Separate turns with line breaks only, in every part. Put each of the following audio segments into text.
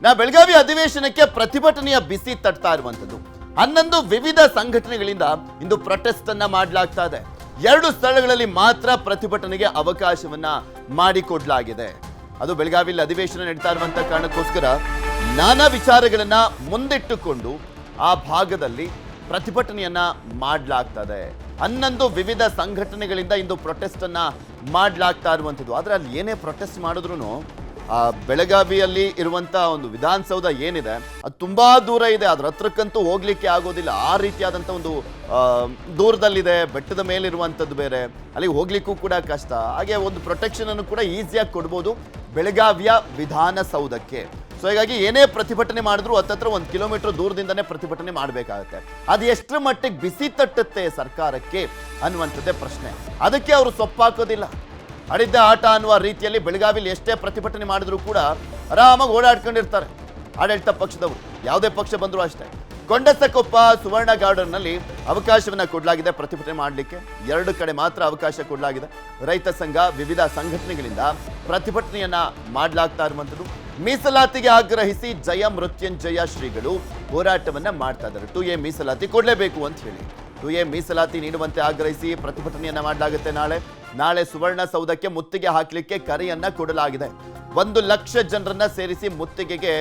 ನಾ ಬೆಳಗಾವಿ ಅಧಿವೇಶನಕ್ಕೆ ಪ್ರತಿಭಟನೆಯ ಬಿಸಿ ತಟ್ತಾ ಇರುವಂತದ್ದು ಹನ್ನೊಂದು ವಿವಿಧ ಸಂಘಟನೆಗಳಿಂದ ಇಂದು ಪ್ರೊಟೆಸ್ಟ್ ಅನ್ನ ಮಾಡಲಾಗ್ತಾ ಇದೆ. ಎರಡು ಸ್ಥಳಗಳಲ್ಲಿ ಮಾತ್ರ ಪ್ರತಿಭಟನೆಗೆ ಅವಕಾಶವನ್ನ ಮಾಡಿಕೊಡ್ಲಾಗಿದೆ. ಅದು ಬೆಳಗಾವಿಯಲ್ಲಿ ಅಧಿವೇಶನ ನಡೀತಾ ಇರುವಂತ ಕಾರಣಕ್ಕೋಸ್ಕರ ನಾನಾ ವಿಚಾರಗಳನ್ನ ಮುಂದಿಟ್ಟುಕೊಂಡು ಆ ಭಾಗದಲ್ಲಿ ಪ್ರತಿಭಟನೆಯನ್ನ ಮಾಡಲಾಗ್ತದೆ. ಹನ್ನೊಂದು ವಿವಿಧ ಸಂಘಟನೆಗಳಿಂದ ಇಂದು ಪ್ರೊಟೆಸ್ಟ್ ಅನ್ನ ಮಾಡಲಾಗ್ತಾ ಇರುವಂಥದ್ದು. ಆದರೆ ಅಲ್ಲಿ ಏನೇ ಪ್ರೊಟೆಸ್ಟ್ ಮಾಡಿದ್ರು ಆ ಬೆಳಗಾವಿಯಲ್ಲಿ ಇರುವಂತ ಒಂದು ವಿಧಾನಸೌಧ ಏನಿದೆ, ಅದು ತುಂಬಾ ದೂರ ಇದೆ ಅದ್ರ ಹತ್ರಕ್ಕಂತೂ ಹೋಗ್ಲಿಕ್ಕೆ ಆಗೋದಿಲ್ಲ. ಆ ರೀತಿಯಾದಂಥ ಒಂದು ದೂರದಲ್ಲಿದೆ, ಬೆಟ್ಟದ ಮೇಲಿರುವಂಥದ್ದು ಬೇರೆ. ಅಲ್ಲಿಗೆ ಹೋಗ್ಲಿಕ್ಕೂ ಕೂಡ ಕಷ್ಟ. ಹಾಗೆ ಒಂದು ಪ್ರೊಟೆಕ್ಷನ್ ಅನ್ನು ಕೂಡ ಈಸಿಯಾಗಿ ಕೊಡ್ಬೋದು ಬೆಳಗಾವಿಯ ವಿಧಾನಸೌಧಕ್ಕೆ. ಸೊ ಹೀಗಾಗಿ ಏನೇ ಪ್ರತಿಭಟನೆ ಮಾಡಿದ್ರು ಹತ್ತತ್ರ ಒಂದು ಕಿಲೋಮೀಟರ್ ದೂರದಿಂದನೇ ಪ್ರತಿಭಟನೆ ಮಾಡಬೇಕಾಗುತ್ತೆ. ಅದು ಎಷ್ಟರ ಮಟ್ಟಿಗೆ ಬಿಸಿ ತಟ್ಟುತ್ತೆ ಸರ್ಕಾರಕ್ಕೆ ಅನ್ನುವಂಥದ್ದೇ ಪ್ರಶ್ನೆ. ಅದಕ್ಕೆ ಅವರು ಸೊಪ್ಪಾಕೋದಿಲ್ಲ. ಅಡಿದ್ದ ಆಟ ಅನ್ನುವ ರೀತಿಯಲ್ಲಿ ಬೆಳಗಾವಿಲಿ ಎಷ್ಟೇ ಪ್ರತಿಭಟನೆ ಮಾಡಿದ್ರು ಕೂಡ ಆರಾಮಾಗಿ ಓಡಾಡ್ಕೊಂಡಿರ್ತಾರೆ. ಆಡಳಿತ ಪಕ್ಷದವರು. ಯಾವುದೇ ಪಕ್ಷ ಬಂದರೂ ಅಷ್ಟೇ. ಕೊಂಡಸಕೊಪ್ಪ ಸುವರ್ಣ ಗಾರ್ಡನ್ನಲ್ಲಿ ಅವಕಾಶವನ್ನ ಕೊಡಲಾಗಿದೆ ಪ್ರತಿಭಟನೆ ಮಾಡಲಿಕ್ಕೆ. ಎರಡು ಕಡೆ ಮಾತ್ರ ಅವಕಾಶ ಕೊಡಲಾಗಿದೆ. ರೈತ ಸಂಘ ವಿವಿಧ ಸಂಘಟನೆಗಳಿಂದ ಪ್ರತಿಭಟನೆಯನ್ನ ಮಾಡಲಾಗ್ತಾ ಇರುವಂಥದ್ದು. ಮೀಸಲಾತಿಗೆ ಆಗ್ರಹಿಸಿ ಜಯ ಮೃತ್ಯುಂಜಯ ಶ್ರೀಗಳು ಹೋರಾಟವನ್ನ ಮಾಡ್ತಾ ಇದ್ದಾರೆ. ಟು ಎ ಮೀಸಲಾತಿ ಕೊಡಲೇಬೇಕು ಅಂತ ಹೇಳಿ. ಟು ಎ ಮೀಸಲಾತಿ ನೀಡುವಂತೆ ಆಗ್ರಹಿಸಿ ಪ್ರತಿಭಟನೆಯನ್ನ ಮಾಡಲಾಗುತ್ತೆ ನಾಳೆ. ನಾಳೆ ಸುವರ್ಣ ಸೌಧಕ್ಕೆ ಮುತ್ತಿಗೆ ಹಾಕಲಿಕ್ಕೆ ಕರೆಯನ್ನ ಕೊಡಲಾಗಿದೆ. ಒಂದು ಲಕ್ಷ ಜನರನ್ನ ಸೇರಿಸಿ ಮುತ್ತಿಗೆಗೆ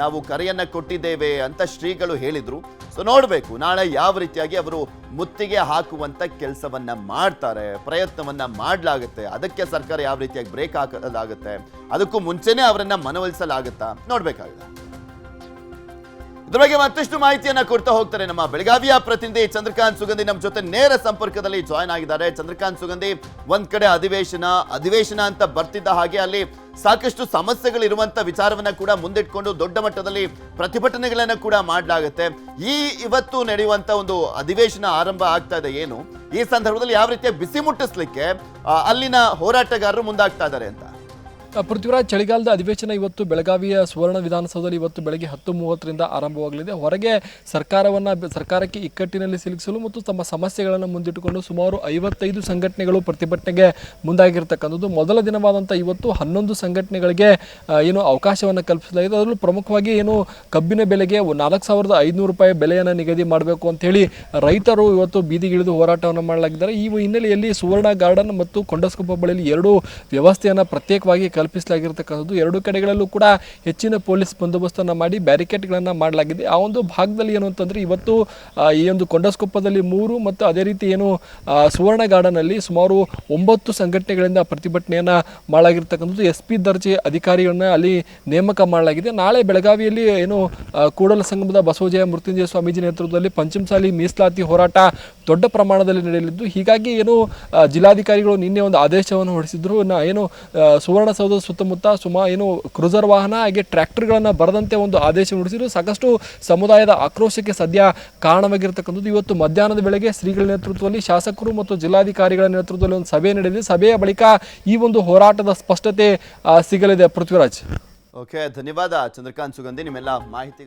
ನಾವು ಕರೆಯನ್ನ ಕೊಟ್ಟಿದ್ದೇವೆ ಅಂತ ಶ್ರೀಗಳು ಹೇಳಿದ್ರು. ಸೊ ನೋಡಬೇಕು ನಾಳೆ ಯಾವ ರೀತಿಯಾಗಿ ಅವರು ಮುತ್ತಿಗೆ ಹಾಕುವಂತ ಕೆಲಸವನ್ನ ಮಾಡ್ತಾರೆ, ಪ್ರಯತ್ನವನ್ನ ಮಾಡಲಾಗುತ್ತೆ, ಅದಕ್ಕೆ ಸರ್ಕಾರ ಯಾವ ರೀತಿಯಾಗಿ ಬ್ರೇಕ್ ಹಾಕಲಾಗುತ್ತೆ, ಅದಕ್ಕೂ ಮುಂಚೆನೇ ಅವರನ್ನ ಮನವೊಲಿಸಲಾಗುತ್ತಾ? ನೋಡ್ಬೇಕಾಗಿದೆ. ಇದ್ರ ಬಗ್ಗೆ ಮತ್ತಷ್ಟು ಮಾಹಿತಿಯನ್ನ ಕೊಡ್ತಾ ಹೋಗ್ತಾರೆ ನಮ್ಮ ಬೆಳಗಾವಿಯ ಪ್ರತಿನಿಧಿ ಚಂದ್ರಕಾಂತ್ ಸುಗಂಧಿ. ನಮ್ಮ ಜೊತೆ ನೇರ ಸಂಪರ್ಕದಲ್ಲಿ ಜಾಯ್ನ್ ಆಗಿದ್ದಾರೆ. ಚಂದ್ರಕಾಂತ್ ಸುಗಂಧಿ, ಒಂದ್ ಕಡೆ ಅಧಿವೇಶನ ಅಧಿವೇಶನ ಅಂತ ಬರ್ತಿದ್ದ ಹಾಗೆ ಅಲ್ಲಿ ಸಾಕಷ್ಟು ಸಮಸ್ಯೆಗಳಿರುವಂತ ವಿಚಾರವನ್ನ ಕೂಡ ಮುಂದಿಟ್ಕೊಂಡು ದೊಡ್ಡ ಮಟ್ಟದಲ್ಲಿ ಪ್ರತಿಭಟನೆಗಳನ್ನ ಕೂಡ ಮಾಡಲಾಗುತ್ತೆ. ಈ ಇವತ್ತು ನಡೆಯುವಂತ ಒಂದು ಅಧಿವೇಶನ ಆರಂಭ ಆಗ್ತಾ ಇದೆ ಏನು? ಈ ಸಂದರ್ಭದಲ್ಲಿ ಯಾವ ರೀತಿಯ ಬಿಸಿ ಮುಟ್ಟಿಸ್ಲಿಕ್ಕೆ ಅಲ್ಲಿನ ಹೋರಾಟಗಾರರು ಮುಂದಾಗ್ತಾ ಇದ್ದಾರೆ ಅಂತ.
ಪೃಥ್ವಿರಾಜ್, ಚಳಿಗಾಲದ ಅಧಿವೇಶನ ಇವತ್ತು ಬೆಳಗಾವಿಯ ಸುವರ್ಣ ವಿಧಾನಸೌಧದಲ್ಲಿ ಇವತ್ತು ಬೆಳಗ್ಗೆ ಹತ್ತು ಮೂವತ್ತರಿಂದ ಆರಂಭವಾಗಲಿದೆ. ಹೊರಗೆ ಸರ್ಕಾರವನ್ನು ಸರ್ಕಾರಕ್ಕೆ ಇಕ್ಕಟ್ಟಿನಲ್ಲಿ ಸಿಲುಕಿಸಲು ಮತ್ತು ತಮ್ಮ ಸಮಸ್ಯೆಗಳನ್ನು ಮುಂದಿಟ್ಟುಕೊಂಡು ಸುಮಾರು ಐವತ್ತೈದು ಸಂಘಟನೆಗಳು ಪ್ರತಿಭಟನೆಗೆ ಮುಂದಾಗಿರ್ತಕ್ಕಂಥದ್ದು. ಮೊದಲ ದಿನವಾದಂಥ ಇವತ್ತು ಹನ್ನೊಂದು ಸಂಘಟನೆಗಳಿಗೆ ಏನು ಅವಕಾಶವನ್ನು ಕಲ್ಪಿಸಲಾಗಿದೆ. ಅದರಲ್ಲೂ ಪ್ರಮುಖವಾಗಿ ಏನು ಕಬ್ಬಿನ ಬೆಲೆಗೆ ನಾಲ್ಕು ಸಾವಿರದ ಐದುನೂರು ರೂಪಾಯಿ ಬೆಲೆಯನ್ನು ನಿಗದಿ ಮಾಡಬೇಕು ಅಂತೇಳಿ ರೈತರು ಇವತ್ತು ಬೀದಿಗಿಳಿದು ಹೋರಾಟವನ್ನು ಮಾಡಲಾಗಿದ್ದಾರೆ. ಈ ಹಿನ್ನೆಲೆಯಲ್ಲಿ ಸುವರ್ಣ ಗಾರ್ಡನ್ ಮತ್ತು ಕೊಂಡಸ್ಕೊಪ್ಪ ಬಳಿಯಲ್ಲಿ ಎರಡು ವ್ಯವಸ್ಥೆಯನ್ನು ಪ್ರತ್ಯೇಕವಾಗಿ ಕಲ್ಪಿಸಲಾಗಿರ್ತಕ್ಕಂಥದ್ದು. ಎರಡು ಕಡೆಗಳಲ್ಲೂ ಕೂಡ ಹೆಚ್ಚಿನ ಪೊಲೀಸ್ ಬಂದೋಬಸ್ತನ್ನು ಮಾಡಿ ಬ್ಯಾರಿಕೇಡ್ಗಳನ್ನು ಮಾಡಲಾಗಿದೆ. ಆ ಒಂದು ಭಾಗದಲ್ಲಿ ಏನು ಅಂತಂದರೆ ಇವತ್ತು ಈ ಒಂದು ಕೊಂಡಸ್ಕೊಪ್ಪದಲ್ಲಿ ಮೂರು ಮತ್ತು ಅದೇ ರೀತಿ ಏನು ಸುವರ್ಣ ಗಾರ್ಡನಲ್ಲಿ ಸುಮಾರು ಒಂಬತ್ತು ಸಂಘಟನೆಗಳಿಂದ ಪ್ರತಿಭಟನೆಯನ್ನು ಮಾಡಲಾಗಿರ್ತಕ್ಕಂಥದ್ದು. ಎಸ್ ಪಿ ದರ್ಜೆ ಅಧಿಕಾರಿಗಳನ್ನ ಅಲ್ಲಿ ನೇಮಕ ಮಾಡಲಾಗಿದೆ. ನಾಳೆ ಬೆಳಗಾವಿಯಲ್ಲಿ ಏನು ಕೂಡಲ ಸಂಗಮದ ಬಸವಜಯ ಮೃತ್ಯುಂಜಯ ಸ್ವಾಮೀಜಿ ನೇತೃತ್ವದಲ್ಲಿ ಪಂಚಮಸಾಲಿ ಮೀಸಲಾತಿ ಹೋರಾಟ ದೊಡ್ಡ ಪ್ರಮಾಣದಲ್ಲಿ ನಡೆಯಲಿದ್ದು, ಹೀಗಾಗಿ ಏನು ಜಿಲ್ಲಾಧಿಕಾರಿಗಳು ನಿನ್ನೆ ಒಂದು ಆದೇಶವನ್ನು ಹೊರಡಿಸಿದ್ರು. ಏನು ಸುವರ್ಣ ಸುವರ್ಣಸೌಧದ ಸುತ್ತಮುತ್ತ ಸುಮಾ ಏನು ಕ್ರೂಸರ್ ವಾಹನ, ಹಾಗೆ ಟ್ರ್ಯಾಕ್ಟರ್ಗಳನ್ನು ಬರದಂತೆ ಒಂದು ಆದೇಶ ಹೊರಡಿಸಿದ್ರು. ಸಾಕಷ್ಟು ಸಮುದಾಯದ ಆಕ್ರೋಶಕ್ಕೆ ಸದ್ಯ ಕಾರಣವಾಗಿರತಕ್ಕಂಥದ್ದು. ಇವತ್ತು ಮಧ್ಯಾಹ್ನದ ವೇಳೆಗೆ ಶ್ರೀಗಳ ನೇತೃತ್ವದಲ್ಲಿ ಶಾಸಕರು ಮತ್ತು ಜಿಲ್ಲಾಧಿಕಾರಿಗಳ ನೇತೃತ್ವದಲ್ಲಿ ಒಂದು ಸಭೆ ನಡೆದಿದೆ. ಸಭೆಯ ಬಳಿಕ ಈ ಒಂದು ಹೋರಾಟದ ಸ್ಪಷ್ಟತೆ ಸಿಗಲಿದೆ. ಪೃಥ್ವಿರಾಜ್.
ಓಕೆ, ಧನ್ಯವಾದ. ಚಂದ್ರಕಾಂತ್ ಸುಗಂಧಿ, ನಿಮ್ಮೆಲ್ಲ ಮಾಹಿತಿ